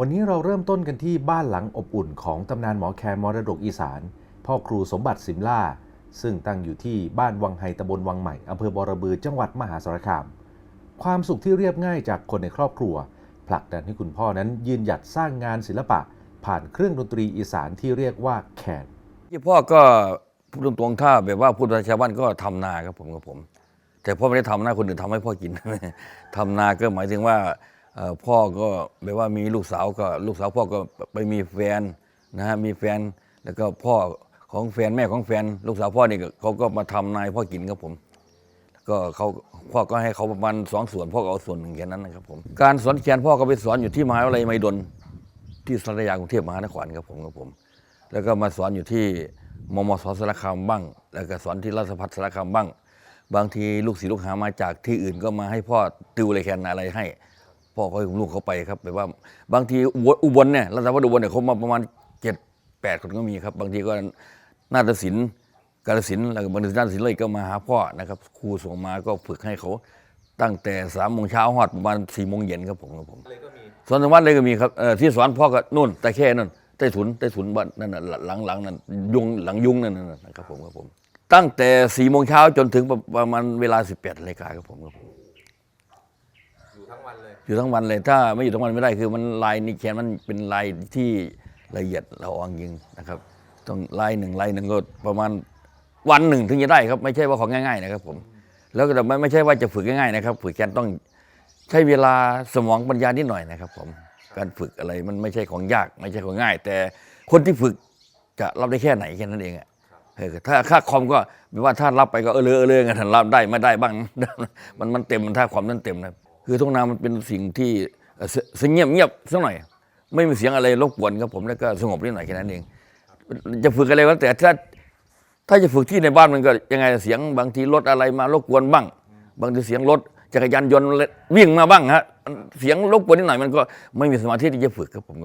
วันนี้เราเริ่มต้นกันที่บ้านหลังอบอุ่นของตำนานหมอแคนมรดกอีสาน พ่อครูสมบัติสิมล่า ซึ่งตั้งอยู่ที่บ้านวังไฮตำบลวังใหม่อำเภอบอระบือจังหวัดมหาสารคาม ความสุขที่เรียบง่ายจากคนในครอบครัว ผลักดันให้คุณพ่อนั้นยืนหยัดสร้างงานศิลปะ ผ่านเครื่องดนตรีอีสานที่เรียกว่าแคนที่พ่อก็พูดตรงๆถ้าแบบว่าพูดภาษาชาวบ้านก็ทำนาครับผมกับผม แต่พ่อไม่ได้ทำนาคนอื่นทำให้พ่อกินทำนาก็หมายถึงว่า พ่อก็แบบว่ามีลูกสาวก็ลูกสาวพ่อก็ไปมีแฟนนะฮะมีแฟนแล้วก็พ่อของแฟนแม่ของแฟน ลูกสาวพ่อนี่ก็เขาก็มาทำนายพ่อกินครับผม ก็เขาพ่อก็ให้เขาประมาณสองส่วนพ่อก็เอาส่วนหนึ่งแค่นั้นนะครับผมการสอนแคนพ่อก็ไปสอนอยู่ที่มหาวิทยาลัยมหิดลที่สารยากรุงเทพมหานครครับผมครับผม แล้วก็มาสอนอยู่ที่มมสสารคามบ้าง แล้วก็สอนที่ราชพัฒสารคามบ้าง บางทีลูกศิษย์ลูกหามาจากที่อื่นก็มาให้พ่อติวเลยแคนอะไรให้ พ่อก็ให้ลูกเขาไปครับแบบว่าบางทีอุบลเนี่ยราชพัฒอุบลเนี่ยเขามาประมาณเจ็ดแปดคนก็มีครับ บางทีก็นาฏศิลป์กาฬสินธุ์แล้วก็บางทีนาฏศิลป์เลยก็มาหาพ่อนะครับครูส่งมาก็ฝึกให้เขาตั้งแต่สามโมงเช้าหอดประมาณสี่โมงเย็นครับผมครับผมสอนธรรมะเลยก็มีครับที่สอนพ่อก็นู่นแตะแค่นั่นใต้ถุนใต้ถุนบ้านนั่นน่ะหลังหลังนั่นยุงหลังยุงนั่นน่ะครับผมครับผมตั้งแต่สี่โมงเช้าจนถึงประประมาณเวลาสิบแปดนาฬิกาครับผมครับผม อยู่ทั้งวันเลย อยู่ทั้งวันเลยถ้าไม่อยู่ทั้งวันไม่ได้คือมันลายนี่แขนมันเป็นลายที่ละเอียดเราอ่อนยิงนะครับต้องลายหนึ่งลายหนึ่งก็ประมาณวันหนึ่งถึงจะได้ครับ ไม่ใช่ว่าของง่ายๆนะครับผมแล้วก็ไม่ไม่ใช่ว่าจะฝึกง่ายๆนะครับ ฝึกแขนต้องใช้เวลาสมองปัญญานิดหน่อยนะครับ ผมการฝึกอะไรมันไม่ใช่ของยาก ไม่ใช่ของง่าย แต่คนที่ฝึกจะรับได้แค่ไหนแค่นั้นเองอะเออถ้าค่าคอมก็แปลว่าถ้ารับไปก็เออเลอเอเลอกันรับได้ไม่ได้บ้าง มันมันเต็มมันถ้าความนั้นเต็มนะ คือทุ่งนามันเป็นสิ่งที่เอ่อเงียบเงียบสักหน่อย ไม่มีเสียงอะไรรบกวนครับผมแล้วก็สงบนิดหน่อยแค่นั้นเอง จะฝึกอะไรก็แล้วแต่ถ้าถ้าจะฝึกที่ในบ้านมันก็ยังไงเสียงบางทีรถอะไรมารบกวนบ้าง บางทีเสียงรถจักรยานยนต์วิ่งมาบ้างฮะเสียงรบกวนนิดหน่อยมันก็ไม่มีสมาธิที่จะฝึกครับผม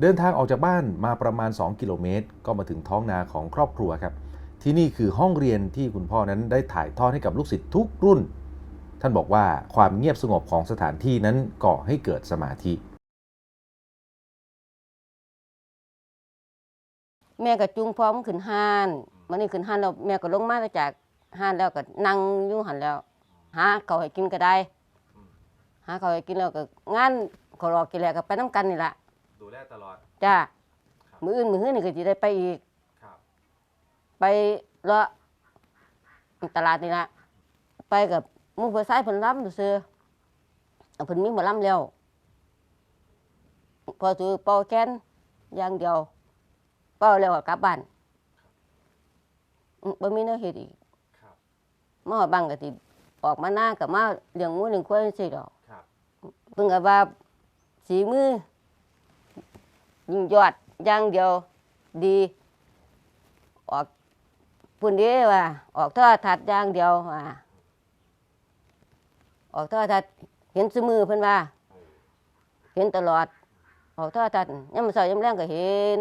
เดินทางออกจากบ้านมาประมาณ 2 กิโลเมตร ก็มาถึงท้องนาของครอบครัวครับ ที่นี่คือห้องเรียนที่คุณพ่อนั้นได้ถ่ายทอดให้กับลูกศิษย์ทุกรุ่น ท่านบอกว่าความเงียบสงบของสถานที่นั้นก่อให้เกิดสมาธิ แม่ก็จุงพร้อมขึ้นห้านมันนี่ขึ้นห้านแล้วแม่ก็ลงมาจากห้านแล้วก็นั่งอยู่หันแล้ว หาเขาวให้กินก็ได้ หาเขาวให้กินแล้วก็งานขอรอกินแล้วก็ไปน้ำกันนี่แหละดูแลตลอดจ้ามืออื่นมืออื่นนี่ก็จะได้ไปอีกครับไปเลาะตลาดนี่ละไปกับห มุ้งเพื่อซ้ายเพิ่นรับซื้อๆเอาเพิ่นมีหมาล่ำแล้วพอถือเป่าแค้นอย่างเดียวเป่าแล้วก็กลับบ้านอืมบ่มีแนวเฮ็ดอีกครับมาฮอดบ้านก็สิออกมาหน้ากับมาเลี้ยงหมูเลี้ยงควายจังซี่ดอกครับเพิ่นก็ว่าสีมือ ยิ่งยอดอย่างเดียวดี ออกพุ่นเด้ว่า ออกโทอทัดอย่างเดียวว่า ออกโทอทัดเห็นซุมือเพิ่นว่า เห็นตลอด ออกโทอทัดยามมื้อเช้ายามแลงก็เห็น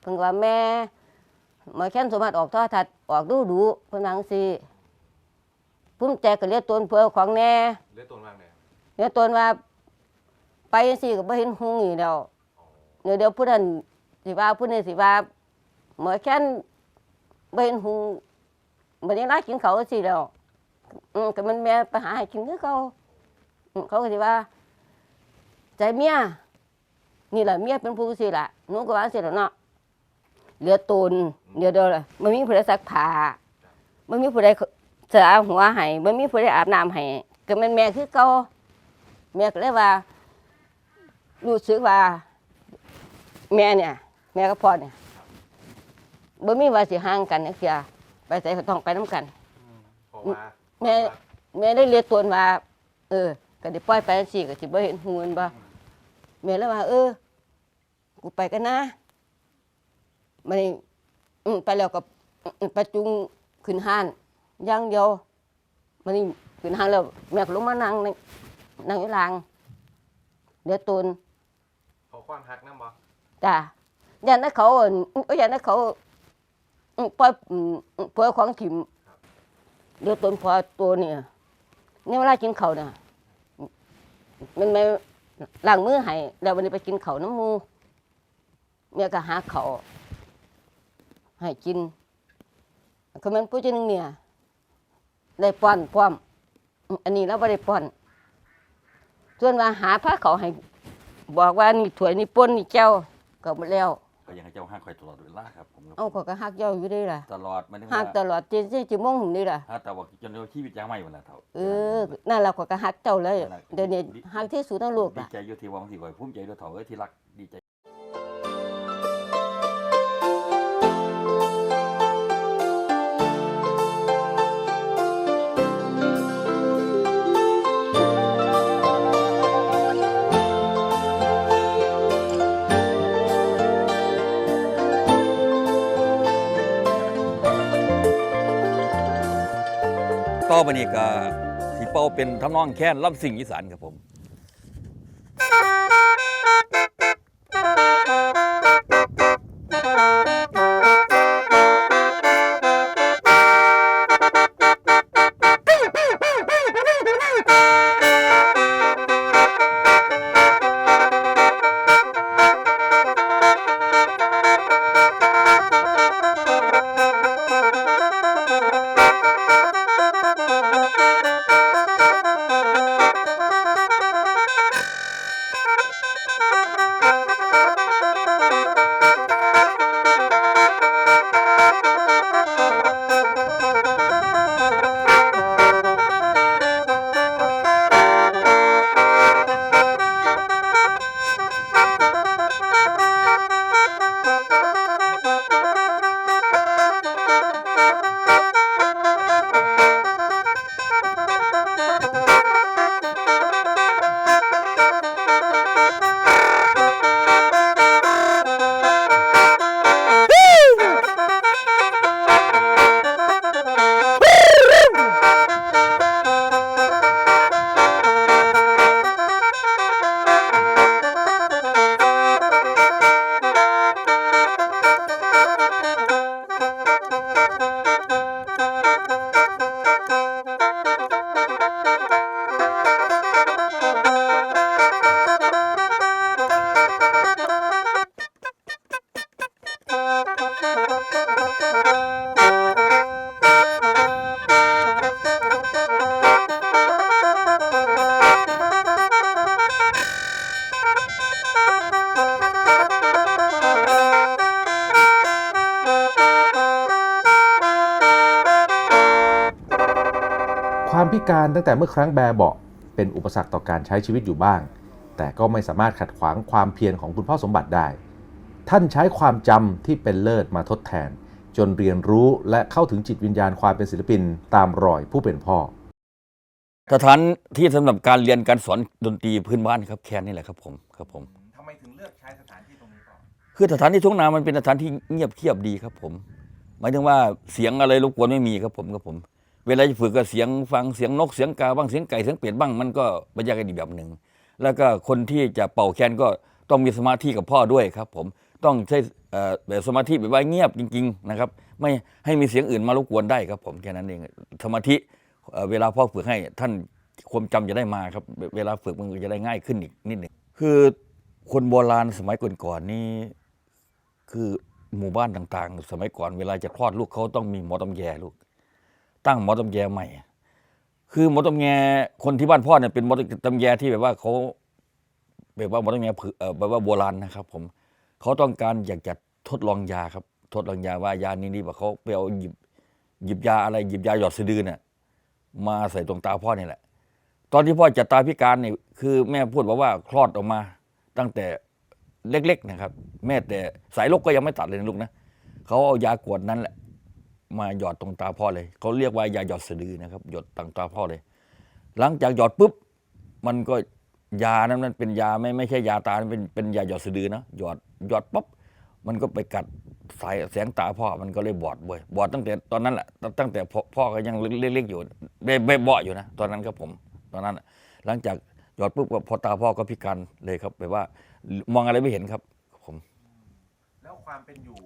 เพิ่นก็ว่าแม่หมอแค้นสมบัติออกโทอทัดออกดูดูๆเพิ่นว่าจังซี่ภูมิใจก็เรียกตนเพื่อของแน่เลือดตัวมากเนี่ยเดี๋ยวตนว่า ไปจังซี่ก็บ่เห็นหุงอีกแล้ว เดี๋ยวเดี๋ยวผู้นั้นสิว่าผู้นี้สิว่าหมอแค้นบ่เห็นหุงบ่ได้รักกินเขาวจังซี่แล้ว อืมก็มันแม่ไปหาให้กินคือเขาอืมเขาก็สิว่า ใจเมียนี่แหละเมียเป็นผู้สิละหนูก็ว่าสิล้วเนาะเหลือตนเดี๋ยวเดียวล่ะมันมีผู้ใดซักผ้ามันมีผู้ใดเสือหัวให้มันมีผู้ใดอาบน้ำให้ก็แม่นแม่คือเก่าแม่ก็เลยว่ารู้สึกว่า แม่เนี่ย แม่กับพ่อเนี่ยบ่มีว่าสิห่างกันจักเสียไปใส่ก็ต้องไปน้ำกัน เพราะว่า แม่แม่ได้เรียกตนว่าเออก็ได้ปล่อยไปจังซี่ก็สิบ่เห็นหูแม่นบ่แม่เลยว่า เออ กูไปกันนะมันนี่อืมไปแล้วก็อืมไปจุงขึ้นห้านอย่างเดียวมันนี่ขึ้นห้านแล้วแม่ก็ลงมานั่งในนั่งอยู่หลางเดี๋ยวตนขอความฮักน้ำบ่จ้ะยันนั้นเขาอั่นเอ้ยยันนั้นเขาอืมปล่อยอืมอืมปล่อยของถิ่ม เดี๋ยวตนพอตัวเนี่ยเนี่ยเวลากินเขาเนี่ยมันไม่ล้างมือให้แล้ววันนี้ไปกินเขาน้ำมูเมียก็หาเขาให้กินคือมันผู้ชนึงเนี่ยได้ป้อนพร้อม อันนี้เราไม่ได้ป้อน ส่วนว่าหาผ้าเขาให้ บอกว่านี่ถ้วยนี่ป่นนี่เจ้าก็หมดแล้ว ก็ยังให้เจ้าห้างคอยตลอดเวลาครับผมครับเอาก็ก็ฮักเจ้าอยู่ได้ล่ะตลอดไม่ได้ฮักตว่าลอดเจ็ดสิบชั่วโมงหุ่นนี่ล่ะ ฮะแต่ว่าจนชีวิตยังไม่วันละเท่า เออ นั่นเราก็ก็ฮักเจ้าเลย เดี๋ยวนี้ฮักที่สุดในโลกดีล่ะ ใจอยู่ที่ว่าบางทีก็ภูมิใจด้วยเถ่าเอ้ยที่รักดีใจ วันนี้ก็สีเป้าเป็นทำนองแค้นล่ำสิ่งอีสานครับผม การตั้งแต่เมื่อครั้งแบเบาะเป็นอุปสรรคต่อการใช้ชีวิตอยู่บ้าง แต่ก็ไม่สามารถขัดขวางความเพียรของคุณพ่อสมบัติได้ ท่านใช้ความจำที่เป็นเลิศมาทดแทน จนเรียนรู้และเข้าถึงจิตวิญญาณความเป็นศิลปินตามรอยผู้เป็นพ่อสถานที่สำหรับการเรียนการสอนดนตรีพื้นบ้านครับแคนนี่แหละครับผมครับผมทำไมถึงเลือกใช้สถานที่ตรงนี้ก่อนคือสถานที่ทุ่งนามันเป็นสถานที่เงียบเคียบดีครับผม หมายถึงว่าเสียงอะไรรบกวนไม่มีครับผมครับผม เวลาจะฝึกก็เสียงฟังเสียงนกเสียงกาบ้างเสียงไก่เสียงเป็ดบ้างมันก็บรรยากาศอีกแบบหนึ่ง แล้วก็คนที่จะเป่าแคนก็ต้องมีสมาธิกับพ่อด้วยครับผมต้องใช้แบบสมาธิแบบว่าเงียบจริง ๆ นะครับ ไม่ให้มีเสียงอื่นมารบกวนได้ครับผมแค่นั้นเองสมาธิเวลาพ่อฝึกให้ท่านความจำจะได้มาครับ เวลาฝึกมันจะได้ง่ายขึ้นอีกนิดหนึ่งคือคนโบราณสมัยก่อนๆนี่คือหมู่บ้านต่างๆ สมัยก่อนเวลาจะคลอดลูกเขาต้องมีหมอตำแยลูก ตั้งหมอตำแยใหม่ คือหมอตำแยคนที่บ้านพ่อเนี่ยเป็นหมอตำแยที่แบบว่าเขาแบบว่าหมอตำแยเอ่อแบบว่าโบราณนะครับ ผมเขาต้องการอยากจะทดลองยาครับ ทดลองยาว่ายานี้ดีกว่าเขาไปเอาหยิบหยิบยาอะไรหยิบยาหยอดสะดือเนี่ยมาใส่ตรงตาพ่อนี่แหละ ตอนที่พ่อจะตาพิการเนี่ยคือแม่พูดบอกว่าคลอดออกมา ตั้งแต่เล็กๆนะครับ แม่แต่สายลูกก็ยังไม่ตัดเลยนะลูกนะเขาเอายากวดนั้นแหละ มาหยอดตรงตาพ่อเลยเขาเรียกว่ายาหยอดสะดือนะครับ หยดตรงตาพ่อเลย หลังจากหยอดปุ๊บมันก็ยานั้นมันเป็นยาไม่ไม่ใช่ยาตาเป็นเป็นยาหยอดสะดือนะหยอดหยอดปุ๊บมันก็ไปกัดสายแสงตาพ่อมันก็เลยบอดเว้ยบอดตั้งแต่ตอนนั้นแหละตั้งแต่พ่อพ่อก็ยังเล็กๆอยู่เบเบเบาะอยู่นะตอนนั้นครับผมตอนนั้นหลังจากหยอดปุ๊บพอตาพ่อก็พิการเลยครับแบบว่า มองอะไรไม่เห็นครับผม แล้วความเป็นอยู่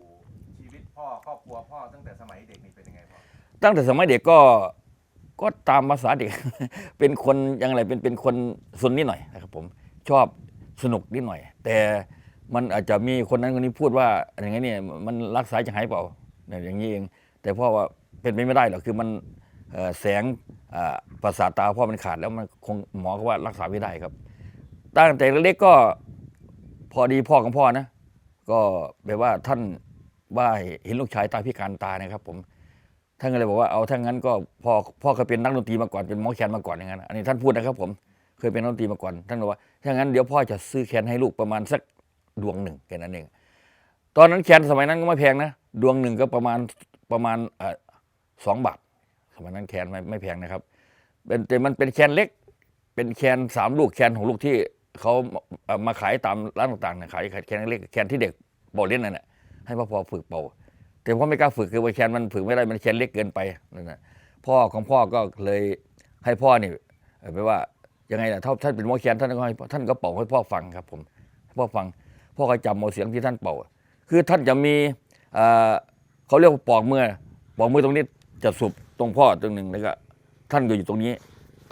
พ่อครอบครัวพ่อตั้งแต่สมัยเด็กนี่เป็นยังไงพ่อตั้งแต่สมัยเด็กก็ก็ตามภาษาเด็ก เป็นคนยังไงเป็นเป็นคนสนนิดหน่อยนะครับผมชอบสนุกนิดหน่อย แต่มันอาจจะมีคนนั้นคนนี้พูดว่าอย่างนี้เนี่ยมันรักษาจะหายเปล่าเนี่ยอย่างนี้เอง แต่พ่อว่าเป็นไปไม่ได้หรอกคือมันแสงประสาทตาพ่อมันขาดแล้วมันคงหมอก็ว่ารักษาไม่ได้ครับ ตั้งแต่เล็กก็พอดีพ่อของพ่อนะ ก็แบบว่าท่าน ว่าเห็นลูกชายตาพิการตานะครับ ผมท่านก็เลยบอกว่าเอาถ้างั้นก็พ่อพ่อเคยเป็นนักดนตรีมาก่อนเป็นหมอแคนมาก่อนอย่างนั้นอันนี้ท่านพูดนะครับ ผมเคยเป็นนักดนตรีมาก่อน ท่านบอกว่าถ้างั้นเดี๋ยวพ่อจะซื้อแคนให้ลูกประมาณสักดวงหนึ่งแค่นั้นเองตอนนั้นแคนสมัยนั้นก็ไม่แพงนะดวงหนึ่งก็ประมาณประมาณสองบาทสมัยนั้นแคนไม่ไม่แพงนะครับเป็นแต่มันเป็นแคนเล็ก เป็นแคนสามลูกแคนของลูกที่เขาเอ่อมาขายตามร้านต่างๆขายแคนเล็กแคนที่เด็กเป่าเล่นนั่นแหละ ให้พ่อพอฝึกเป่า แต่พ่อไม่กล้าฝึกคือว่าแคนมันฝึกไม่ได้มันแคนเล็กเกินไปนั่นนะพ่อของพ่อก็เลยให้พ่อนี่แปลว่ายังไงล่ะถ้าท่านเป็นหมอแคนท่านก็ให้ท่านก็เป่าให้พ่อฟังครับผมพ่อฟังพ่อก็จำเอาเสียงที่ท่านเป่า คือท่านจะมีเเขาเรียกว่าปอกมือปอกมือตรงนี้จะสูบตรงพ่อตรงหนึ่งแล้วก็ท่านก็อยู่ตรงนี้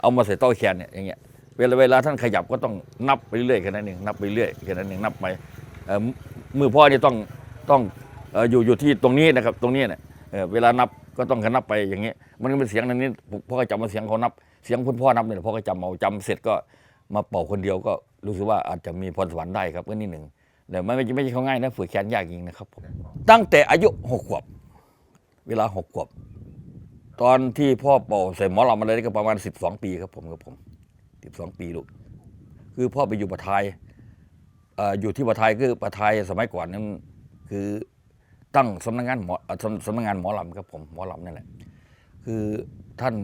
เอามาใส่ต้าแคนเนี่ยอย่างเงี้ยเวลาเวลาท่านขยับก็ต้องนับไปเรื่อยแค่นั้นเองนับไปเรื่อยแค่นั้นเองนับไปมือพ่อนี่ต้อง ต้องอยู่อยู่ที่ตรงนี้นะครับตรงนี้เนี่ยเวลานับก็ต้องนับไปอย่างเงี้ยมันก็เป็นเสียงนั้นนี้พ่อก็จำมาเสียงเขานับเสียงคุณพ่อนับเนี่ยพ่อก็จำเอาจำเสร็จก็มาเป่าคนเดียวก็รู้สึกว่าอาจจะมีพรสวรรค์ได้ครับก็นิดหนึ่งแต่ไม่ไม่ไม่ใช่เขาง่ายนะฝึกแขนยากจริงนะครับผมตั้งแต่อายุหกขวบ เวลาหกขวบ ตอนที่พ่อเป่าใส่หมอลำมาเลยก็ประมาณสิบสองปีครับผมกับผมสิบสองปีลูกคือพ่อไปอยู่ปะทายออยู่ที่ปะทายคือปะทายสมัยก่อนนั้น คือตั้งสำนักงานหมอสำสำนักงานหมอลำครับผมหมอลำนี่แหละคือท่าน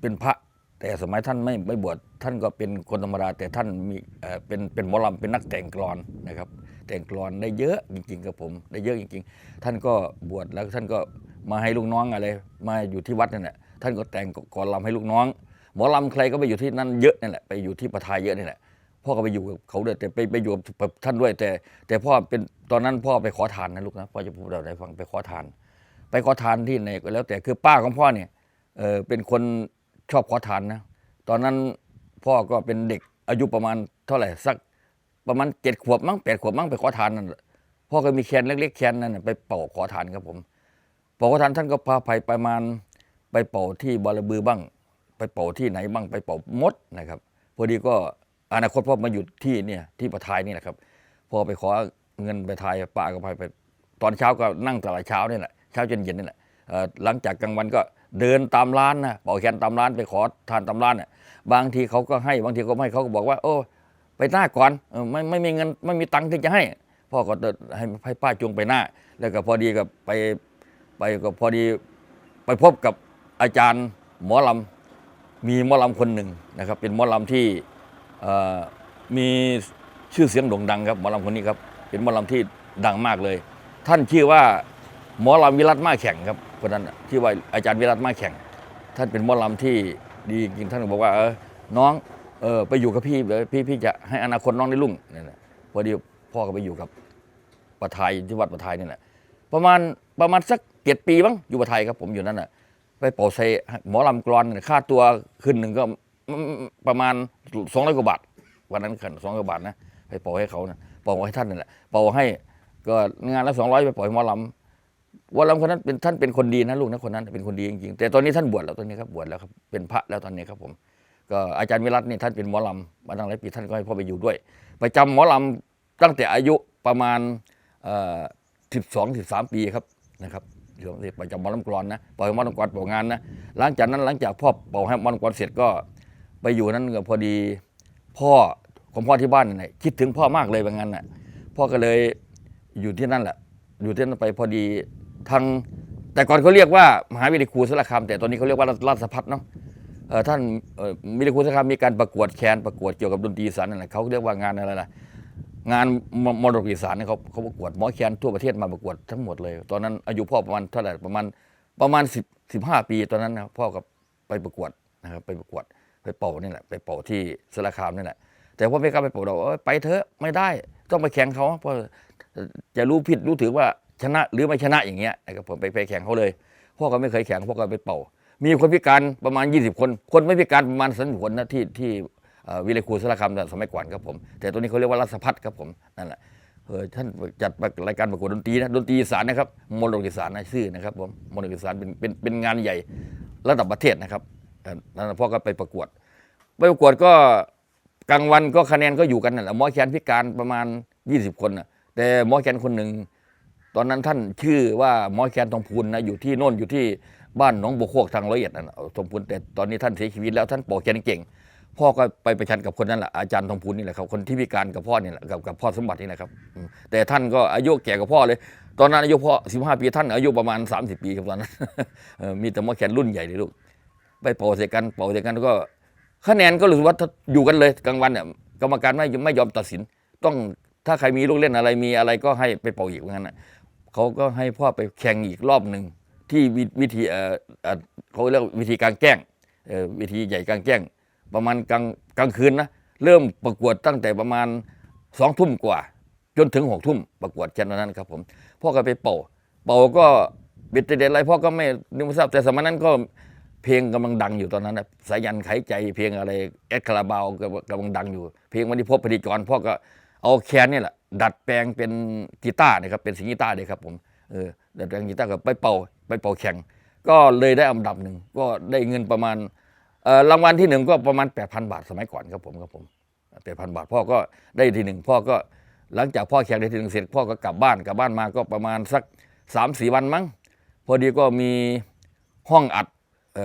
เป็นพระ แต่สมัยท่านไม่ไม่บวชท่านก็เป็นคนธรรมดา แต่ท่านมีเอ่อเป็นเป็นหมอลำเป็นนักแต่งกลอนนะครับ แต่งกลอนได้เยอะจริงๆครับผม ได้เยอะจริง ๆ ท่านก็บวชแล้วท่านก็มาให้ลูกน้องอะไร มาอยู่ที่วัดนั่นแหละท่านก็แต่งกลอนลำให้ลูกน้อง หมอลำใครก็ไปอยู่ที่นั่นเยอะนั่นแหละไปอยู่ที่ประทายเยอะนี่แหละ พ่อก็ไปอยู่กับเขาด้วยแต่ไปไปอยู่กับท่านด้วยแต่ แต่พ่อเป็นตอนนั้นพ่อไปขอทานนะลูกนะพ่อจะพูดอะไรฟังไปขอทาน ไปขอทานที่ไหนก็แล้ว แต่คือป้าของพ่อเนี่ยเออเป็นคนชอบขอทานนะตอนนั้นพ่อก็เป็นเด็กอายุประมาณเท่าไหร่สักประมาณเจ็ดขวบมั้งแปดขวบมั้งไปขอทานนั่นพ่อก็มีแคนเล็กๆแคนนั่นไปเป่าขอทานครับผมเป่าขอทานท่านก็พาไปประมาณไปเป่าที่บาลบือบ้าง ไปเป่าที่ไหนบ้างไปเป่ามดนะครับพอดีก็ อนาคตพ่อมาอยู่ที่เนี่ยที่ประทายนี่แหละครับ พอไปขอเงินไปทายป้าก็พาไป ตอนเช้าก็นั่งตลาดเช้านี่แหละเช้าจนเย็นนี่แหละหลังจากกลางวันก็เดินตามร้านนะเป่าแคนตามร้านไปขอทานตามร้านน่ะบางทีเขาก็ให้บางทีก็ไม่เขาก็บอกว่า โอ้ ไปหน้าก่อนไม่ไม่มีเงินไม่มีตังค์ที่จะให้ พ่อก็ให้ให้ป้าจูงไปหน้า แล้วก็พอดีกับไปไปก็พอดีไปพบกับอาจารย์หมอลำมีหมอลำคนหนึ่งนะครับ เป็นหมอลำที่ มีชื่อเสียงโด่งดังครับหมอลำคนนี้ครับเป็นหมอลำที่ดังมากเลย ท่านชื่อว่าหมอลำวิรัตมาแข่งครับคนนั้นที่ว่าอาจารย์วิรัตมาแข่ง ท่านเป็นหมอลำที่ดีจริงท่านบอกว่าเออน้องเออไปอยู่กับพี่เลยพี่พี่จะให้อนาคตน้องได้รุ่งนี่นน่ะพอดีพ่อก็ไปอยู่กับประทายที่วัดประทายนี่แหละประมาณประมาณสักเจ็ดปีมั้งอยู่ประทายครับผมอยู่นั่นน่ะไปเป่าใส่หมอลำกรอนค่าตัวคืนหนึ่งก็ ประมาณสองร้อยกว่าบาทวันนั้นขันสองร้อยกว่าบาทนะไปเป่าให้เขานะเป่าให้ท่านนั่นแหละเป่าให้ก็งานละสองร้อยไปปล่อยหมอลำวรลำคนนั้นเป็นท่านเป็นคนดีนะลูกนะคนนั้นเป็นคนดีจริงๆแต่ตอนนี้ท่านบวชแล้วตอนนี้ครับบวชแล้วครับเป็นพระแล้วตอนนี้ครับผม ก็อาจารย์วิรัตนี่ท่านเป็นหมอลำมาตั้งหลายปีท่านก็ให้พ่อไปอยู่ด้วยไปจำหมอลำตั้งแต่อายุประมาณสิบสองสิบสามปีครับนะครับช่วงที่ไปจำมอลำกรอนนะปล่อยหมอลำกรอนเป่างานนะหลังจากนั้นหลังจากพ่อเป่าให้มอลำกรอนเสร็จก็ ไปอยู่นั้นก็พอดีพ่อของพ่อที่บ้านนี่คิดถึงพ่อมากเลยแบางงานน่ะพ่อก็เลยอยู่ที่นั่นแหละ อยู่ที่นั่นไปพอดีทางแต่ก่อนเขาเรียกว่ามหาวิทยาลัยครูสารคามแต่ตอนนี้เขาเรียกว่าราชพัฒน์เนาะท่านวิทยาลัยครูสารคามมีการประกวดแคนประกวดเกี่ยวกับดนตรีสานนั่นแหละเขาเรียกว่างานอะไรล่ะงานมรดกอีสานเนี่ยเขาเขาประกวดหมอแคนทั่วประเทศมาประกวดทั้งหมดเลย ตอนนั้นอายุพ่อประมาณเท่าไหร่ประมาณประมาณสิบสิบห้าปีตอนนั้นนะพ่อก็ไปประกวดนะครับไปประกวด ไปเป่านี่แหละไปเป่าที่สารคามนี่แหละแต่พ่อไม่กล้าไปเป่าเราไปเถอะไม่ได้ต้องไปแข่งเขาเพราะจะรู้ผิดรู้ถือว่าชนะหรือไม่ชนะอย่างเงี้ยนะครับผมไปไปแข่งเขาเลยพ่อก็ไม่เคยแข่งพ่อก็ไปเป่า มีคนพิการประมาณ 20 คน คนไม่พิการประมาณสันคนนะที่ที่วิเลคูสารคามสมัยก่อนครับผม แต่ตัวนี้เขาเรียกว่ารัศพัฒครับผมนั่นแหละเออท่านจัดรายการประกวดดนตรีนะดนตรีอีสานนะครับมรดกอีสานนะชื่อนะครับผมมรดกอีสานเป็นเป็นเป็นงานใหญ่ระดับประเทศนะครับ นั่นพ่อก็ไปประกวด ไปประกวดก็กลางวันก็คะแนนก็อยู่กันนั่นแหละหมอแคนพิการประมาณ 20 คนนะแต่หมอแคนคนหนึ่งตอนนั้นท่านชื่อว่าหมอแคนทองพูนนะอยู่ที่โน่นอยู่ที่บ้านหนองบัวโคกทางร้อยเอ็ดนั่นทองพูนแต่ตอนนี้ท่านเสียชีวิตแล้วท่านปอกแคนเก่ง พ่อก็ไปประชันกับคนนั้นแหละอาจารย์ทองพูนนี่แหละครับคนที่พิการกับพ่อนี่แหละกับกับพ่อสมบัตินี่แหละครับ แต่ท่านก็อายุแก่กับพ่อเลย ตอนนั้นอายุพ่อ15 ปีท่านอายุประมาณ 30 ปีครับตอนนั้นมีแต่หมอแคนรุ่นใหญ่เลยลูก ไปเป่าเสกันเป่าเสร็จกันก็คะแนนก็รู้สึกว่าถ้าอยู่กันเลยกลางวันเนี่ยกรรมการไม่ไม่ยอมตัดสิน ต้องถ้าใครมีลูกเล่นอะไรมีอะไรก็ให้ไปเป่าอีกเหมือนกันนะเขาก็ให้พ่อไปแข่งอีกรอบหนึ่งที่วิวธีเออเขาเรียกวิธีการแกล้งวิธีใหญ่กางแกล้งประมาณกลางกลางคืนนะเริ่มประกวดตั้งแต่ประมาณสองทุ่มกว่า จนถึงหกทุ่มประกวดแค่นนั้นครับผมพ่อก็ไปเป่า เป่าก็บ็ดเด็ดอะไรพ่อก็ไม่นึกไม่ทราบแต่สมัยนั้นก็ เพลงกำลังดังอยู่ตอนนั้นนะสายันไขใจเพลงอะไรแอดคาราบาวกำลังดังอยู่ เพลงวันที่พบพอดีจรพ่อก็เอาแคนนี่แหละดัดแปลงเป็นกีตาร์นะครับเป็นสียงกีตาร์เลยครับผมเออดัดแปลงกีตาร์ก็ไปเป่าไปเป่าแข่งก็เลยได้อันดับหนึ่งก็ได้เงินประมาณรางวัลที่หนึ่งก็ประมาณ 8,000 บาทสมัยก่อนครับผมครับผมแปดพันบาทพ่อก็ได้ที่หนึ่งพ่อก็หลังจากพ่อแข่งได้ที่หนึ่งเสร็จพ่อก็กลับบ้านกลับบ้านมาก็ประมาณสักสามสี่วันมั้งพอดีก็มีห้องอัด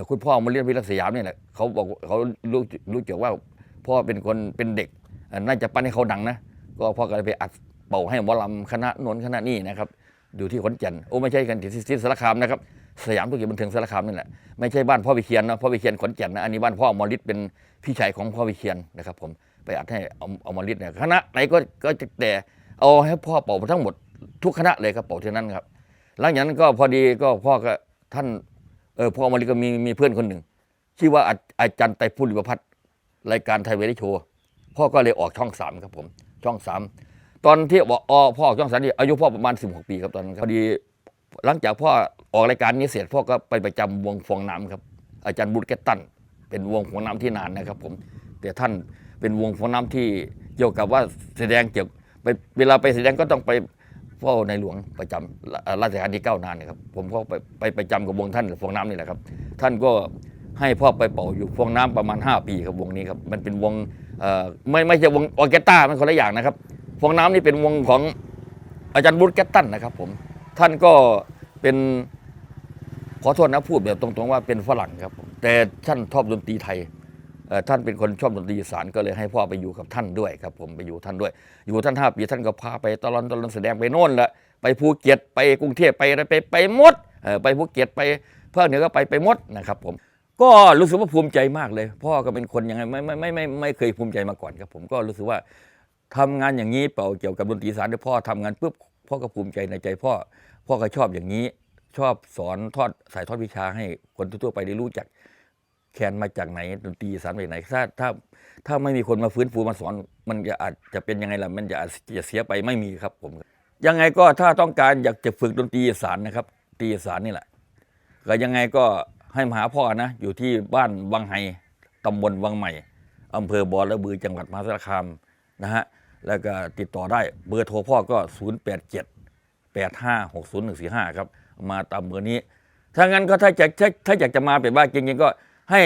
คุณพ่อมาเรียนวิรัตสยามนี่แหละเขาบอกเขารู้รู้จักว่าพ่อเป็นคนเป็นเด็กน่าจะปั้นให้เขาดังนะก็พ่อก็เลยไปอัดเป่าให้หมอลำคณะโนนคณะนี้นะครับอยู่ที่ขอนแก่นโอ้ไม่ใช่กันที่ที่สารคามนะครับสยามธุรกิจบันเทิงสารคามนี่แหละไม่ใช่บ้านพ่อวิเชียนนะพ่อวิเชียนขอนแก่นนะอันนี้บ้านพ่ออมรฤทธิ์เป็นพี่ชายของพ่อวิเชียนนะครับ ผมไปอัดให้เอาเอามาฤทธิ์เนี่ยคณะไหนก็ก็จะแต่เอาให้พ่อเป่าทั้งหมดทุกคณะเลยครับเป่าเที่นั้นครับ หลังจากนั้นก็พอดีก็พ่อก็ท่าน เออพ่อมริก็มีมีเพื่อนคนหนึ่งชื่อว่าอาจารย์ไตรพุทธิปพัฒน์รายการไทยเวทีโชว์พ่อก็เลยออกช่องสามครับผม ช่องสามตอนที่บอกอ๋อพ่อออกช่องสามนี่อายุพ่อประมาณ16ปีครับตอนนั้นพอดีหลังจากพ่อออกรายการนี้เสร็จพ่อก็ไปประจำวงฟองน้ำครับ อาจารย์บุตรแกตตันเป็นวงฟองน้ำที่นานนะครับ ผมแต่ท่านเป็นวงฟองน้ำที่เกี่ยวกับว่าแสดงเกี่ยวไปเวลาไปแสดงก็ต้องไป เฝ้าในหลวงประจำรัรัชกาลที่เก้านานเนยครับผมก็ไปไปประจำกับวงท่านฟองน้ำนี่แหละครับ ท่านก็ให้พ่อไปเป่าอยู่ฟองน้ำประมาณ 5 ปีครับวงนี้ครับมันเป็นวงไม่ไม่ใช่วงออเคสตรามันคนละอย่างนะครับฟองน้ำนี่เป็นวงของอาจารย์บุตรแกตตันนะครับผมท่านก็เป็นขอโทษนะพูดแบบตรงๆว่าเป็นฝรั่งครับผมแต่ท่านชอบดนตรีไทย ท่านเป็นคนชอบดนตรีอีสานก็เลยให้พ่อไปอยู่กับท่านด้วยครับผมไปอยู่ท่านด้วย อยู่ท่านห้าปีท่านก็พาไปตลอดตลอดแสดงไปโน่นละไปภูเก็ตไปกรุงเทพไปอะไรไปไปหมดไปภูเก็ตไปภาคเหนือก็ไปไปหมดนะครับผมก็รู้สึกว่าภูมิใจมากเลย พ่อก็เป็นคนยังไงไม่ไม่ไม่ไม่ไม่เคยภูมิใจมาก่อนครับผมก็รู้สึกว่าทำงานอย่างนี้เป่าเกี่ยวกับดนตรีสานเดี๋ยพ่อทำงานปุ๊บพ่อก็ภูมิใจในใจพ่อ พ่อก็ชอบอย่างนี้ ชอบสอนทอดสายทอดวิชาให้คนทั่วไปได้รู้จัก แคนมาจากไหนดนตรีสานมาจากไหนถ้าถ้าถ้าไม่มีคนมาฟื้นฟูมาสอน มันจะอาจจะเป็นยังไงล่ะมันจะอาจจะเสียไปไม่มีครับผมยังไงก็ถ้าต้องการอยากจะฝึกดนตรีสานนะครับดนตรีสานนี่แหละก็ยังไงก็ให้มาหาพ่อนะอยู่ที่บ้านวังไฮตำบลวังใหม่อำเภอบอระบือจังหวัดมหาสารคามนะฮะแล้วก็ติดต่อได้เบอร์โทรพ่อก็ 087 8560145 ครับ มาตามเบอร์นี้ ถ้างั้นก็ถ้าจะถ้าถ้าอยากจะมาเป็นว่าจริงๆก็ ให้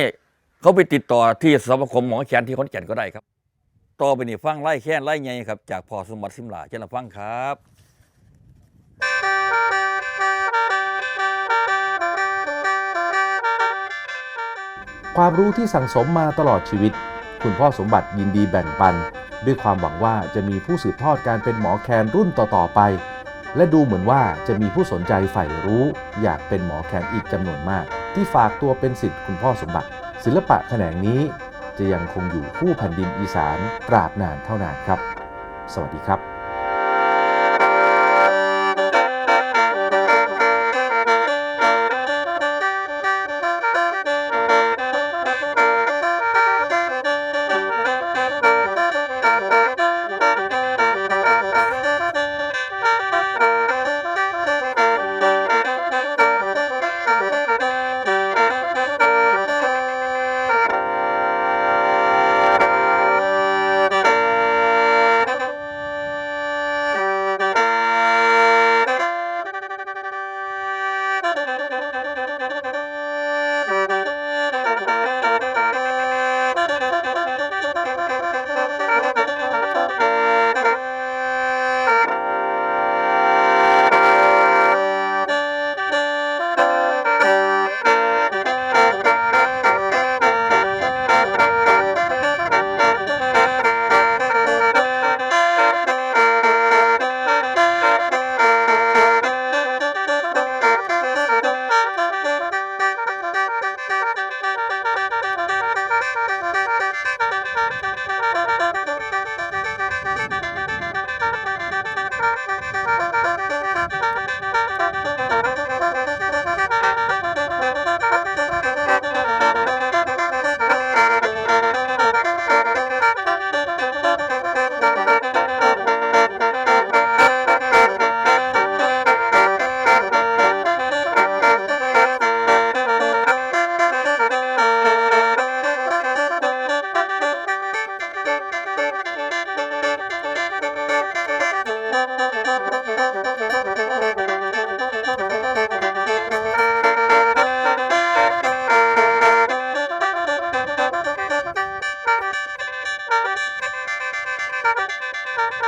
เขาไปติดต่อที่สมาคมหมอแคนที่ขอนแก่นก็ได้ครับ ต่อไปนี่ฟังไล่แค่นไล่ไงครับ จากพอสมบัติสิมลาเจ้าละฟังครับความรู้ที่สั่งสมมาตลอดชีวิต คุณพ่อสมบัติยินดีแบ่งปัน ด้วยความหวังว่าจะมีผู้สืบทอดการเป็นหมอแคนรุ่นต่อ ๆ ไป และดูเหมือนว่าจะมีผู้สนใจใฝ่รู้ อยากเป็นหมอแคนอีกจำนวนมาก ที่ฝากตัวเป็นสิทธิ์คุณพ่อสมบัติ ศิลปะแขนงนี้จะยังคงอยู่คู่แผ่นดินอีสานตราบนานเท่านานครับ สวัสดีครับ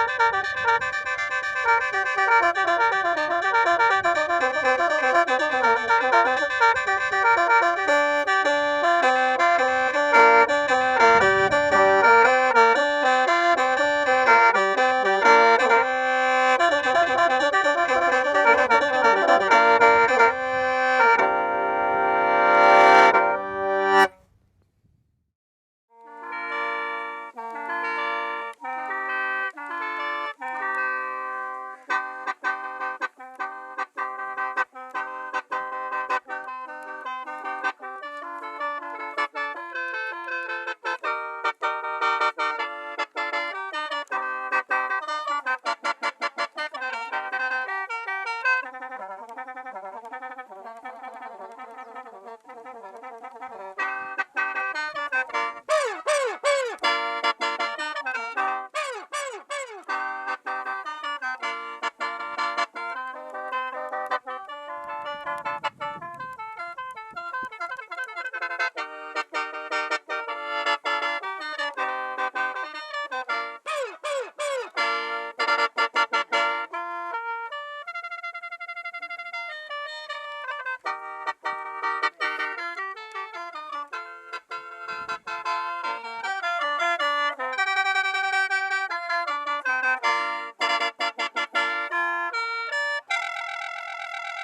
Thank you.